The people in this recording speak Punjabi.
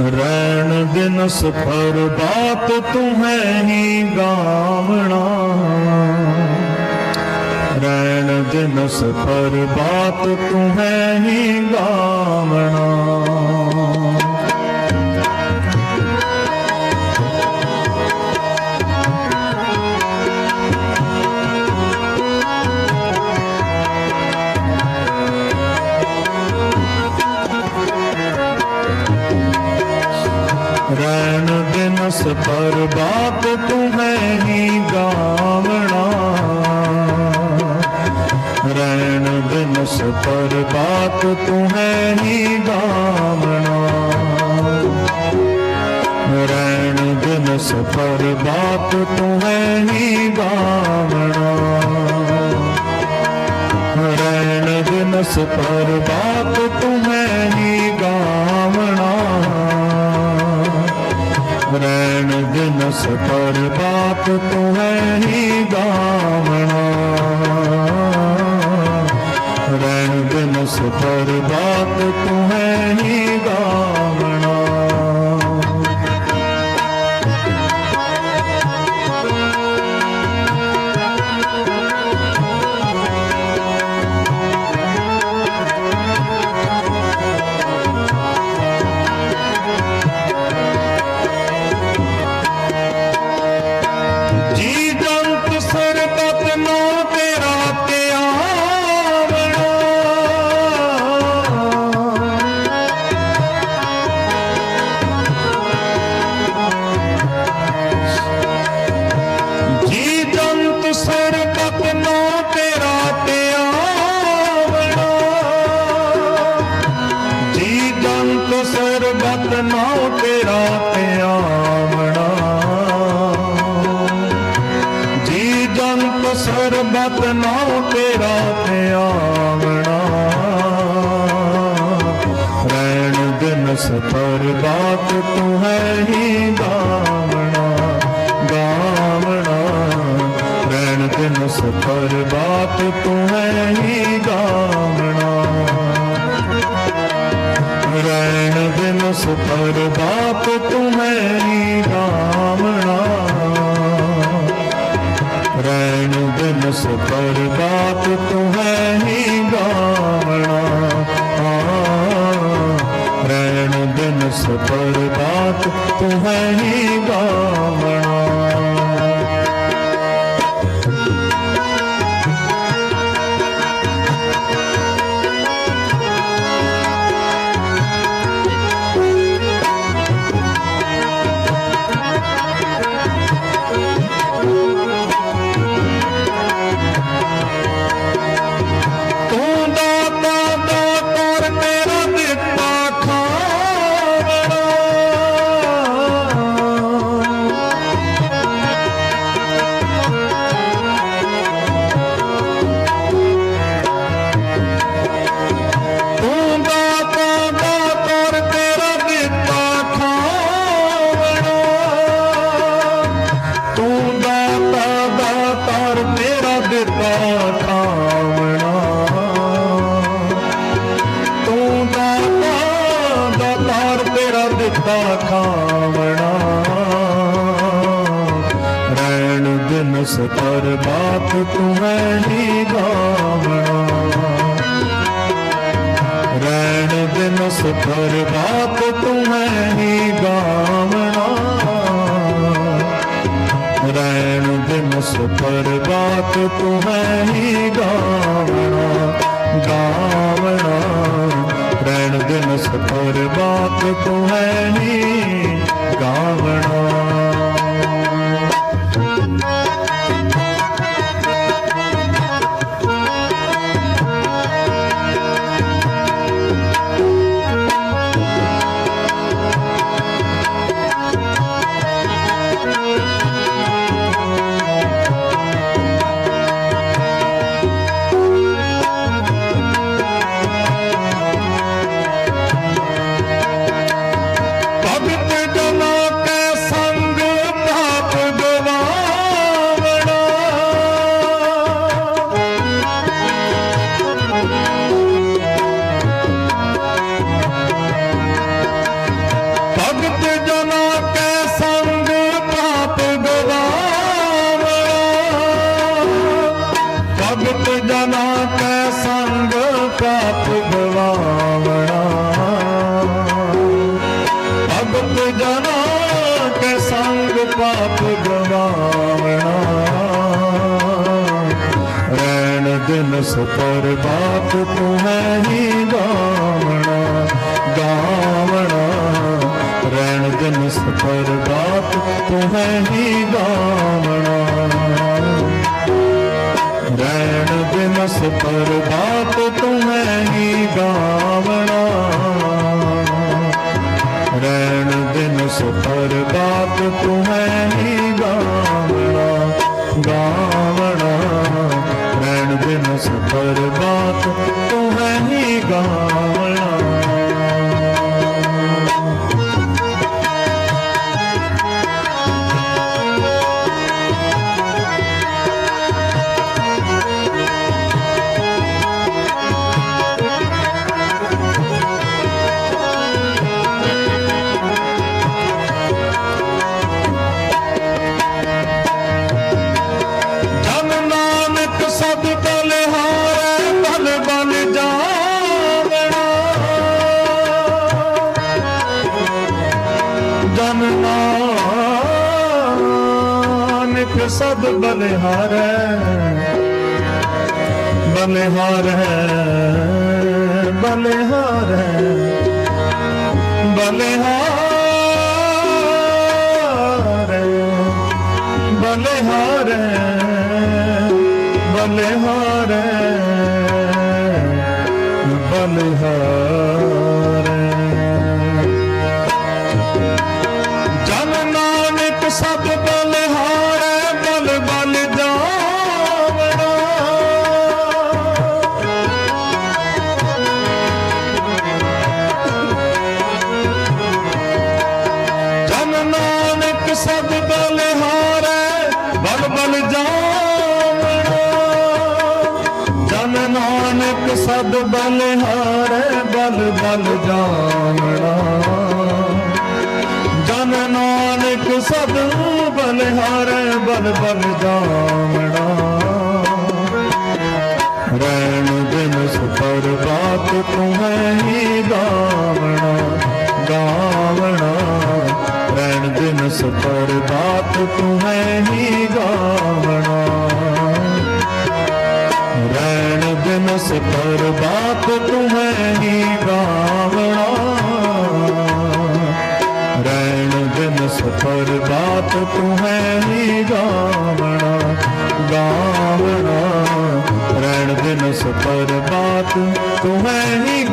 ਰੈਣ ਦਿਨ ਸਫਰ ਬਾਤ ਤੁਮੈ ਹੀ ਗਾਵਣਾ। ਰੈਣ ਦਿਨ ਸਫਰ ਬਾਤ ਹੈ ਹੀ ਗਾਵਣਾ। ਰੈਣ ਦਿਨਸ ਪਰ ਬਾਪ ਤੂੰ ਹੈ ਹੀ ਗਾਵਣਾ। ਰੈਣ ਦਿਨਸ ਪਰ ਬਾਪ ਤੂੰ ਹੈ ਹੀ ਗਾਵਣਾ। ਰੈਣ ਦਿਨਸ ਪਰ ਬਾਪ ਤੂੰ ਹੈ ਹੀ ਗਾਵਣਾ। ਰੈਣ ਦਿਨਸ ਪਰ ਬਾਪ ਰੈਣ ਬਿਨਸ ਪਰ ਬਾਪ ਤੂੰ ਹੈ ਹੀ ਗਾਵਣਾ। ਰੈਣ ਦਿਨ ਪਰ ਬਾਪ ਸਰਬਤ ਨਾਉ ਤੇਰਾ ਧਿਆਵਣਾ ਰਹਿਣ ਦਿਨ ਸਫਰ ਬਾਤ ਤੂੰ ਹੈ ਹੀ ਗਾਵਣਾ ਗਾਵਣਾ। ਰਹਿਣ ਦਿਨ ਸਫਰ ਬਾਤ ਤੂੰ ਹੈ ਹੀ ਗਾਵਣਾ। ਰਹਿਣ ਦਿਨ ਸਫਰ supposed पर बात तुम्हें ही गा cuerpo ਰਹਿਣ ਬਾਪ ਤੂੰ ਹੈ ਹੀ ਗਾਵਣਾ ਗਾਵਣਾ। ਰਹਿਣ ਦਿਨ ਸਤਰ ਬਾਪ ਤੂੰ ਹੈ ਹੀ ਗਾਵਣਾ। ਰਹਿਣ ਦਿਨਸ ਪਰ ਤੂੰ ਤੁਮੈ ਹੀ ਗਾਵਣਾ। ਜਨ ਨਾਨਕ ਸਦ ਬਲਿਹਾਰੈ ਬਲਿਹਾਰੈ ਬਲਿਹਾਰੈ ਬਲਿਹਾਰੈ ਨਾਨਕ ਸਭ ਬਲਿਹਾਰੈ ਬਲ ਬਲ ਜਾਵਣਾ ਜਨ ਨਾਨਕ ਸਦ ਬਲਿਹਾਰੈ ਬਲ ਬਲ ਜਾਵਣਾ ਜਨ ਨਾਨਕ ਸਦ ਬਲਿਹਾਰੈ ਬਲ ਬਲ ਜਾਵਣਾ ਬਾਤ ਤੁਮੈ ਹੀ ਗਾਵਣਾ। ਰਹਿਣ ਦਿਨ ਸੁਪਰ ਬਾਤ ਤੁਮੈ ਹੀ ਗਾਵਣਾ। ਰਹਿਣ ਦਿਨ ਸਫਰ ਬਾਤ ਤੁਮੈ ਹੀ ਗਾਵਣਾ। ਗਾਵਣਾ। ਰਹਿਣ ਦਿਨ ਸਫਰ ਬਾਤ ਤੁਮੈ ਹੀ